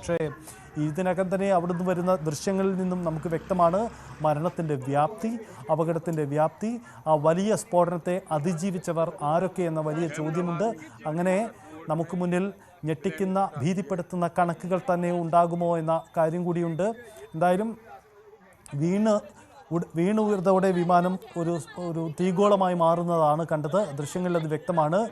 പക്ഷേ ഇതിനകം തന്നെ അവിടുന്ന് വരുന്ന ദൃശ്യങ്ങളിൽ നിന്നും നമുക്ക് വ്യക്തമാണ് മരണത്തിന്റെ വ്യാപ്തി അപകടത്തിന്റെ വ്യാപ്തി ആ വലിയ സ്ഫോടനത്തെ അതിജീവിച്ചവർ ആരൊക്കെ എന്ന വലിയ ചോദ്യമുണ്ട്. അങ്ങനെ നമുക്ക് മുന്നിൽ ഞെട്ടിക്കുന്ന ഭീതിപ്പെടുത്തുന്ന കണക്കുകൾ തന്നെ ഉണ്ടാകുമോ എന്ന കാര്യം കൂടിയുണ്ട്. എന്തായാലും വീണ് ഉട- വീണ് ഉയർന്നതോടെ വിമാനം ഒരു ഒരു തീഗോളമായി മാറുന്നതാണ് കണ്ടത്. ദൃശ്യങ്ങളിൽ അത് വ്യക്തമാണ്.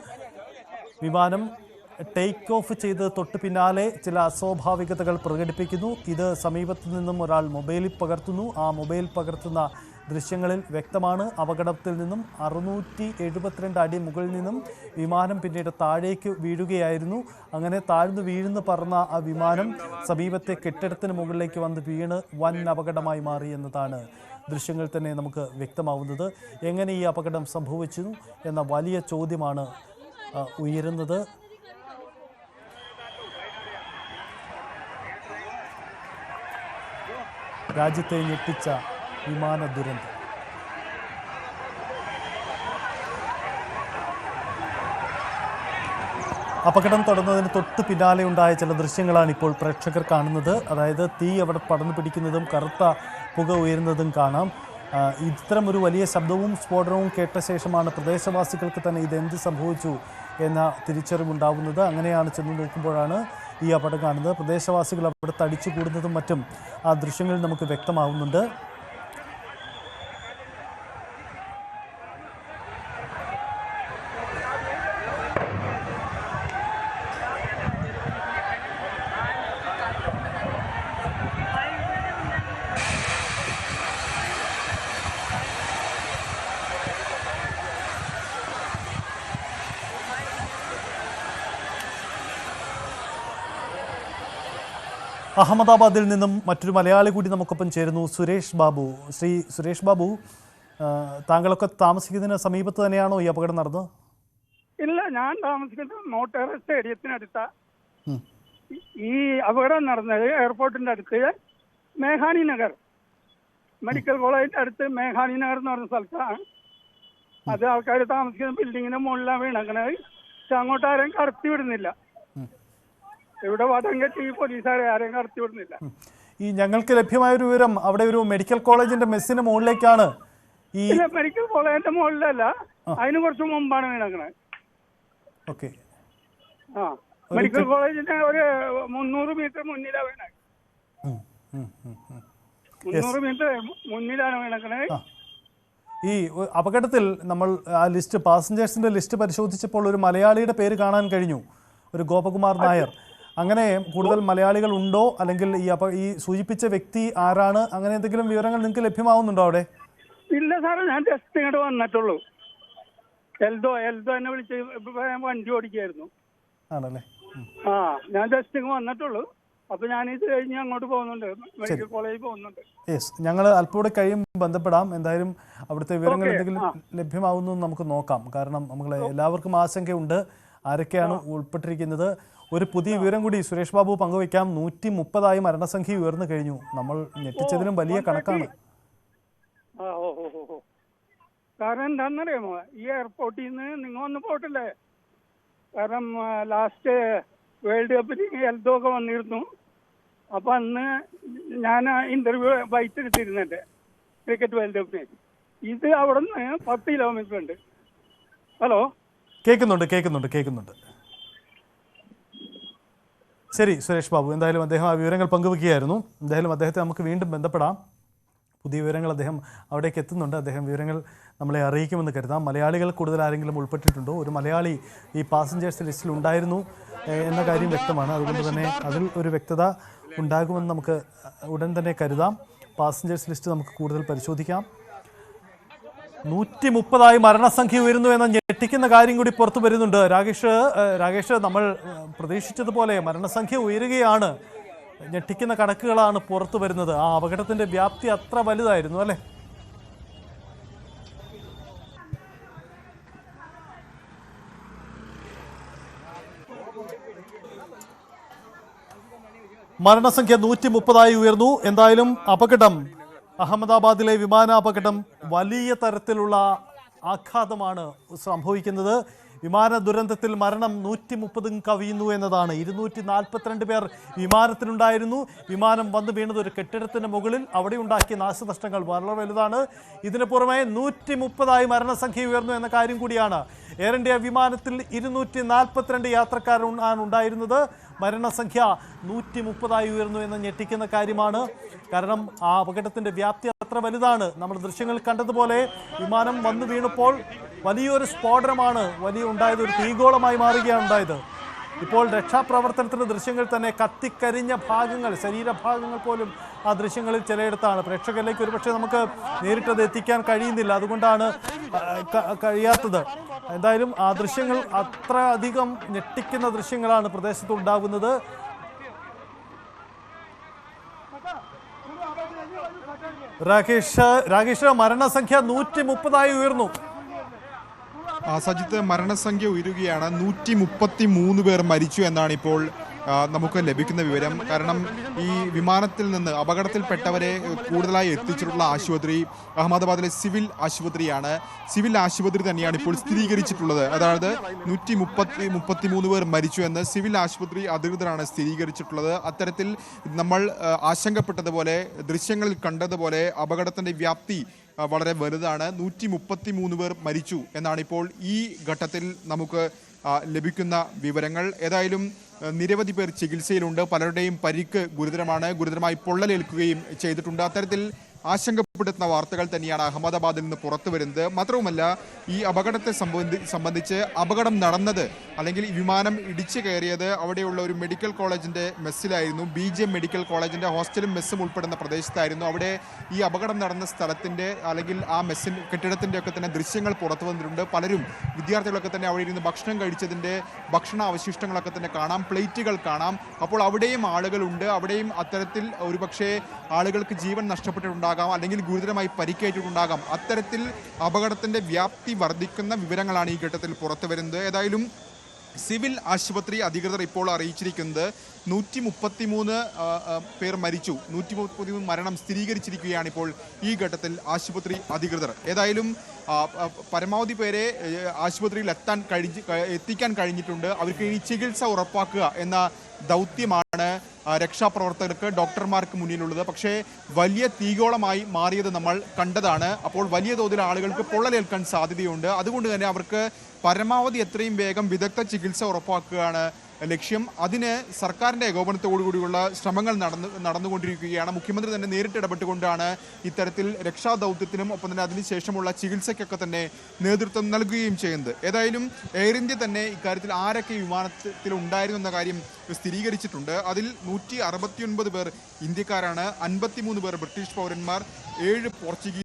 വിമാനം ടേക്ക് ഓഫ് ചെയ്ത് തൊട്ട് പിന്നാലെ ചില അസ്വാഭാവികതകൾ പ്രകടിപ്പിക്കുന്നു. ഇത് സമീപത്തു നിന്നും ഒരാൾ മൊബൈലിൽ പകർത്തുന്നു. ആ മൊബൈൽ പകർത്തുന്ന ദൃശ്യങ്ങളിൽ വ്യക്തമാണ്. അപകടത്തിൽ നിന്നും അറുന്നൂറ്റി എഴുപത്തിരണ്ട് അടി മുകളിൽ നിന്നും വിമാനം പിന്നീട് താഴേക്ക് വീഴുകയായിരുന്നു. അങ്ങനെ താഴ്ന്നു വീഴുന്നു പറന്ന ആ വിമാനം സമീപത്തെ കെട്ടിടത്തിന് മുകളിലേക്ക് വന്ന് വീണ് വൻ അപകടമായി മാറി എന്നതാണ് ദൃശ്യങ്ങൾ തന്നെ നമുക്ക് വ്യക്തമാവുന്നത്. എങ്ങനെ ഈ അപകടം സംഭവിച്ചു എന്ന വലിയ ചോദ്യമാണ് ഉയരുന്നത്. രാജ്യത്തെ ഞെട്ടിച്ച വിമാന ദുരന്തം. അപകടം തുടർന്നതിന് തൊട്ട് പിന്നാലെ ഉണ്ടായ ചില ദൃശ്യങ്ങളാണ് ഇപ്പോൾ പ്രേക്ഷകർ കാണുന്നത്. അതായത് തീ അവിടെ പടർന്നു പിടിക്കുന്നതും കറുത്ത പുക ഉയരുന്നതും കാണാം. ഇത്തരം ഒരു വലിയ ശബ്ദവും സ്ഫോടനവും കേട്ട ശേഷമാണ് പ്രദേശവാസികൾക്ക് തന്നെ ഇതെന്ത് സംഭവിച്ചു എന്ന തിരിച്ചറിവുണ്ടാവുന്നത്. അങ്ങനെയാണ് ചെന്ന് നോക്കുമ്പോഴാണ് ഈ അപകടം കാണുന്നത്. പ്രദേശവാസികൾ അവിടെ തടിച്ചു കൂടുന്നതും മറ്റും ആ ദൃശ്യങ്ങളിൽ നമുക്ക് വ്യക്തമാവുന്നുണ്ട്. അഹമ്മദാബാദിൽ നിന്നും മറ്റൊരു മലയാളി കൂടി നമുക്കൊപ്പം ചേരുന്നു സുരേഷ് ബാബു. ശ്രീ സുരേഷ് ബാബു താങ്കളൊക്കെ താമസിക്കുന്നതിന് സമീപത്ത് തന്നെയാണോ ഈ അപകടം നടന്നത്? ഇല്ല ഞാൻ താമസിക്കുന്നത് മോട്ടേർ സ്റ്റേഡിയത്തിനടുത്ത. ഈ അപകടം നടന്നത് എയർപോർട്ടിന്റെ അടുത്ത് മേഘാനി നഗർ. മെഡിക്കൽ കോളേജിന്റെ അടുത്ത് മേഘാനി നഗർ എന്ന് പറഞ്ഞ സ്ഥലത്താണ്. അത് ആൾക്കാർ താമസിക്കുന്ന ബിൽഡിങ്ങിന്റെ മുകളിലാണ് വീണക്കണത്. പക്ഷെ അങ്ങോട്ട് ആരെയും കടത്തി വിടുന്നില്ല. ഇവിടെ വടം ഈ പോലീസുകാരെ ആരെയും കടത്തി വിടുന്നില്ല. ഈ ഞങ്ങൾക്ക് ലഭ്യമായ ഒരു വിവരം അവിടെ ഒരു മെഡിക്കൽ കോളേജിന്റെ മെസ്സിന് മുകളിലേക്കാണ് ഈ മെഡിക്കൽ കോളേജിന്റെ മുകളിലല്ല. അതിന് കുറച്ച് മുമ്പാണ് വീണക്കണത് ഓക്കെ. ആ. മെഡിക്കൽ കോളേജിന്റെ ഒരു മുന്നൂറ് മീറ്റർ മുന്നിലാണ് വീണേ. മുന്നൂറ് മീറ്റർ മുന്നിലാണ് വീണക്കണേ. ഈ അപകടത്തിൽ നമ്മൾ ആ ലിസ്റ്റ് പാസഞ്ചേഴ്സിന്റെ ലിസ്റ്റ് പരിശോധിച്ചപ്പോൾ ഒരു മലയാളിയുടെ പേര് കാണാൻ കഴിഞ്ഞു. ഒരു ഗോപകുമാർ നായർ. അങ്ങനെ കൂടുതൽ മലയാളികൾ ഉണ്ടോ? അല്ലെങ്കിൽ ഈ അപ്പൊ ഈ സൂചിപ്പിച്ച വ്യക്തി ആരാണ്? അങ്ങനെ എന്തെങ്കിലും വിവരങ്ങൾ നിങ്ങൾക്ക് ലഭ്യമാവുന്നുണ്ടോ അവിടെ? ഇല്ല സാറേ ഞാൻ ജസ്റ്റ് ഇങ്ങോട്ട് വന്നിട്ടുള്ളൂ. എൽദോ എൽദോ എന്നെ വിളിച്ച് വണ്ടി ഓടിക്കായിരുന്നു. ആണല്ലേ? ആ ഞാൻ ജസ്റ്റ് ഇങ്ങ് വന്നിട്ടുള്ളൂ. അപ്പൊ ഞാൻ ഇത് കഴിഞ്ഞ് അങ്ങോട്ട് പോകുന്നുണ്ട്. മെഡിക്കൽ കോളേജിൽ പോകുന്നുണ്ട്. യെസ് ഞങ്ങൾ അല്പം കൂടെ കഴിയുമ്പോൾ ബന്ധപ്പെടാം. എന്തായാലും അവിടുത്തെ വിവരങ്ങൾ എന്തെങ്കിലും. ലഭ്യമാവുന്നു നമുക്ക് നോക്കാം. കാരണം നമ്മൾ എല്ലാവർക്കും ആശങ്കയുണ്ട്. ആരൊക്കെയാണ് ഉൾപ്പെട്ടിരിക്കുന്നത്? ഒരു പുതിയ വിവരം കൂടി സുരേഷ് ബാബു പങ്കുവയ്ക്കാം. നൂറ്റി മുപ്പതായി മരണസംഖ്യ ഉയർന്നു കഴിഞ്ഞു. നമ്മൾ ഞെട്ടിച്ചതിലും വലിയ കണക്കാണ്. കാരണം എന്താണെന്നറിയാമോ? ഈ എയർപോർട്ടിൽ നിന്ന് നിങ്ങൾ വന്ന് പോട്ടില്ലേ കാരണം ലാസ്റ്റ് വേൾഡ് കപ്പിൽ എൽദോ ഒക്കെ വന്നിരുന്നു. അപ്പൊ അന്ന് ഞാൻ ഇന്റർവ്യൂ ബൈറ്റ് എടുത്തിരുന്നുണ്ട് ക്രിക്കറ്റ് വേൾഡ് കപ്പിന്. ഇത് അവിടെ നിന്ന് പത്ത് കിലോമീറ്റർ ഉണ്ട്. ഹലോ? കേൾക്കുന്നുണ്ട് കേൾക്കുന്നുണ്ട് കേൾക്കുന്നുണ്ട്. ശരി സുരേഷ് ബാബു എന്തായാലും അദ്ദേഹം ആ വിവരങ്ങൾ പങ്കുവെക്കുകയായിരുന്നു. എന്തായാലും അദ്ദേഹത്തെ നമുക്ക് വീണ്ടും ബന്ധപ്പെടാം. പുതിയ വിവരങ്ങൾ അദ്ദേഹം അവിടേക്ക് എത്തുന്നുണ്ട്. അദ്ദേഹം വിവരങ്ങൾ നമ്മളെ അറിയിക്കുമെന്ന് കരുതാം. മലയാളികൾ കൂടുതൽ ആരെങ്കിലും ഉൾപ്പെട്ടിട്ടുണ്ടോ? ഒരു മലയാളി ഈ പാസഞ്ചേഴ്സ് ലിസ്റ്റിൽ ഉണ്ടായിരുന്നു എന്ന കാര്യം വ്യക്തമാണ്. അതുകൊണ്ട് തന്നെ അതിൽ ഒരു വ്യക്തത ഉണ്ടാകുമെന്ന് നമുക്ക് ഉടൻ തന്നെ കരുതാം. പാസഞ്ചേഴ്സ് ലിസ്റ്റ് നമുക്ക് കൂടുതൽ പരിശോധിക്കാം. നൂറ്റി മുപ്പതായി മരണസംഖ്യ ഉയരുന്നു എന്ന ഞെട്ടിക്കുന്ന കാര്യം കൂടി പുറത്തു വരുന്നുണ്ട്. രാകേഷ് രാകേഷ് നമ്മൾ പ്രതീക്ഷിച്ചതുപോലെ മരണസംഖ്യ ഉയരുകയാണ്. ഞെട്ടിക്കുന്ന കണക്കുകളാണ് പുറത്തു വരുന്നത്. ആ അപകടത്തിന്റെ വ്യാപ്തി അത്ര വലുതായിരുന്നു അല്ലേ? മരണസംഖ്യ നൂറ്റി മുപ്പതായി ഉയർന്നു. എന്തായാലും അപകടം അഹമ്മദാബാദിലെ വിമാനാപകടം വലിയ തരത്തിലുള്ള ആഘാതമാണ് സംഭവിക്കുന്നത്. വിമാന ദുരന്തത്തിൽ മരണം നൂറ്റി മുപ്പതും കവിയുന്നു എന്നതാണ്. ഇരുന്നൂറ്റി നാൽപ്പത്തിരണ്ട് പേർ വിമാനത്തിലുണ്ടായിരുന്നു. വിമാനം വന്നു വീണത് ഒരു കെട്ടിടത്തിന് മുകളിൽ. അവിടെ ഉണ്ടാക്കിയ നാശനഷ്ടങ്ങൾ വളരെ വലുതാണ്. ഇതിന് പുറമെ നൂറ്റി മുപ്പതായി മരണസംഖ്യ ഉയർന്നു എന്ന കാര്യം കൂടിയാണ്. എയർ ഇന്ത്യ വിമാനത്തിൽ ഇരുന്നൂറ്റി നാൽപ്പത്തിരണ്ട് യാത്രക്കാരാണ് ഉണ്ടായിരുന്നത്. മരണസംഖ്യ നൂറ്റി മുപ്പതായി ഉയർന്നു എന്ന് ഞെട്ടിക്കുന്ന കാര്യമാണ്. കാരണം ആ അപകടത്തിന്റെ വ്യാപ്തി അത്ര വലുതാണ്. നമ്മൾ ദൃശ്യങ്ങൾ കണ്ടതുപോലെ വിമാനം വന്നു വീണപ്പോൾ വലിയൊരു സ്ഫോടനമാണ് വലിയ ഉണ്ടായത് ഒരു തീഗോളമായി മാറുകയാണ് ഉണ്ടായത്. ഇപ്പോൾ രക്ഷാപ്രവർത്തനത്തിന്റെ ദൃശ്യങ്ങൾ തന്നെ കത്തിക്കരിഞ്ഞ ഭാഗങ്ങൾ ശരീരഭാഗങ്ങൾ പോലും ആ ദൃശ്യങ്ങളിൽ ചിലയിടത്താണ്. പ്രേക്ഷകരിലേക്ക് ഒരുപക്ഷെ നമുക്ക് നേരിട്ടത് എത്തിക്കാൻ കഴിയുന്നില്ല. അതുകൊണ്ടാണ് കഴിയാത്തത്. എന്തായാലും ആ ദൃശ്യങ്ങൾ അത്ര അധികം ഞെട്ടിക്കുന്ന ദൃശ്യങ്ങളാണ് പ്രദേശത്ത് ഉണ്ടാകുന്നത്. രാകേഷ് രാകേഷ് മരണസംഖ്യ നൂറ്റി മുപ്പതായി ഉയർന്നു. സജിത്ത് മരണസംഖ്യ ഉയരുകയാണ്. നൂറ്റി മുപ്പത്തി മൂന്ന് പേർ മരിച്ചു എന്നാണ് ഇപ്പോൾ നമുക്ക് ലഭിക്കുന്ന വിവരം. കാരണം ഈ വിമാനത്തിൽ നിന്ന് അപകടത്തിൽപ്പെട്ടവരെ കൂടുതലായി എത്തിച്ചിട്ടുള്ള ആശുപത്രി അഹമ്മദാബാദിലെ സിവിൽ ആശുപത്രിയാണ്. സിവിൽ ആശുപത്രി തന്നെയാണ് ഇപ്പോൾ സ്ഥിരീകരിച്ചിട്ടുള്ളത്. അതായത് നൂറ്റി മുപ്പത്തി മുപ്പത്തി മൂന്ന് പേർ മരിച്ചു എന്ന് സിവിൽ ആശുപത്രി അധികൃതരാണ് സ്ഥിരീകരിച്ചിട്ടുള്ളത്. അത്തരത്തിൽ നമ്മൾ ആശങ്കപ്പെട്ടതുപോലെ ദൃശ്യങ്ങളിൽ കണ്ടതുപോലെ അപകടത്തിന്റെ വ്യാപ്തി വളരെ വലുതാണ്. നൂറ്റി മുപ്പത്തി മൂന്ന് പേർ മരിച്ചു എന്നാണ് ഇപ്പോൾ ഈ ഘട്ടത്തിൽ നമുക്ക് ലഭിക്കുന്ന വിവരങ്ങൾ. ഏതായാലും നിരവധി പേർ ചികിത്സയിലുണ്ട്. പലരുടെയും പരിക്ക് ഗുരുതരമാണ്. ഗുരുതരമായി പൊള്ളലേൽക്കുകയും ചെയ്തിട്ടുണ്ട്. അത്തരത്തിൽ ആശങ്കപ്പെടുത്തുന്ന വാർത്തകൾ തന്നെയാണ് അഹമ്മദാബാദിൽ നിന്ന് പുറത്തു വരുന്നത്. മാത്രവുമല്ല ഈ അപകടത്തെ സംബന്ധി സംബന്ധിച്ച് അപകടം നടന്നത് അല്ലെങ്കിൽ വിമാനം ഇടിച്ചു കയറിയത് അവിടെയുള്ള ഒരു മെഡിക്കൽ കോളേജിന്റെ മെസ്സിലായിരുന്നു. ബി ജെ മെഡിക്കൽ കോളേജിന്റെ ഹോസ്റ്റലും മെസ്സും ഉൾപ്പെടുന്ന പ്രദേശത്തായിരുന്നു. അവിടെ ഈ അപകടം നടന്ന സ്ഥലത്തിന്റെ അല്ലെങ്കിൽ ആ മെസ്സിൻ കെട്ടിടത്തിന്റെ ഒക്കെ തന്നെ ദൃശ്യങ്ങൾ പുറത്തു വന്നിട്ടുണ്ട്. പലരും വിദ്യാർത്ഥികളൊക്കെ തന്നെ അവിടെ ഇരുന്ന് ഭക്ഷണം കഴിച്ചതിന്റെ ഭക്ഷണ അവശിഷ്ടങ്ങളൊക്കെ തന്നെ കാണാം. പ്ലേറ്റുകൾ കാണാം. അപ്പോൾ അവിടെയും ആളുകളുണ്ട്. അവിടെയും അത്തരത്തിൽ ഒരുപക്ഷെ ആളുകൾക്ക് ജീവൻ നഷ്ടപ്പെട്ടിട്ടുണ്ടാകാം. അല്ലെങ്കിൽ ഗുരുതരമായി പരിക്കേറ്റിട്ടുണ്ടാകാം. അത്തരത്തിൽ അപകടത്തിന്റെ വ്യാപ്തി വർദ്ധിക്കുന്ന വിവരങ്ങളാണ് ഈ ഘട്ടത്തിൽ പുറത്തു വരുന്നത്. ഏതായാലും സിവിൽ ആശുപത്രി അധികൃതർ ഇപ്പോൾ അറിയിച്ചിരിക്കുന്നത് നൂറ്റി മുപ്പത്തി മൂന്ന് പേർ മരിച്ചു. നൂറ്റി മുപ്പത്തി മൂന്ന് മരണം സ്ഥിരീകരിച്ചിരിക്കുകയാണ് ഇപ്പോൾ ഈ ഘട്ടത്തിൽ ആശുപത്രി അധികൃതർ. ഏതായാലും പരമാവധി പേരെ ആശുപത്രിയിൽ എത്താൻ കഴിഞ്ഞ് എത്തിക്കാൻ കഴിഞ്ഞിട്ടുണ്ട്. അവർക്ക് ഇനി ചികിത്സ ഉറപ്പാക്കുക എന്ന ദൗത്യമാണ് രക്ഷാപ്രവർത്തകർക്ക് ഡോക്ടർമാർക്ക് മുന്നിലുള്ളത്. പക്ഷേ വലിയ തീഗോളമായി മാറിയത് നമ്മൾ കണ്ടതാണ്. അപ്പോൾ വലിയ തോതിൽ ആളുകൾക്ക് പൊള്ളലേൽക്കാൻ സാധ്യതയുണ്ട്. അതുകൊണ്ട് തന്നെ അവർക്ക് പരമാവധി എത്രയും വേഗം വിദഗ്ധ ചികിത്സ ഉറപ്പാക്കുകയാണ് ലക്ഷ്യം. അതിന് സർക്കാരിന്റെ ഏകോപനത്തോടുകൂടിയുള്ള ശ്രമങ്ങൾ നടന്നു നടന്നുകൊണ്ടിരിക്കുകയാണ്. മുഖ്യമന്ത്രി തന്നെ നേരിട്ട് ഇടപെട്ടുകൊണ്ടാണ് ഇത്തരത്തിൽ രക്ഷാദൗത്യത്തിനും ഒപ്പം തന്നെ അതിനുശേഷമുള്ള ചികിത്സയ്ക്കൊക്കെ തന്നെ നേതൃത്വം നൽകുകയും ചെയ്യുന്നത്. ഏതായാലും എയർ ഇന്ത്യ തന്നെ ഇക്കാര്യത്തിൽ ആരൊക്കെ വിമാനത്തിൽ ഉണ്ടായിരുന്നു എന്ന കാര്യം സ്ഥിരീകരിച്ചിട്ടുണ്ട്. അതിൽ നൂറ്റി അറുപത്തിയൊൻപത് പേർ ഇന്ത്യക്കാരാണ്. അൻപത്തിമൂന്ന് പേർ ബ്രിട്ടീഷ് പൗരന്മാർ ഏഴ് പോർച്ചുഗീസ്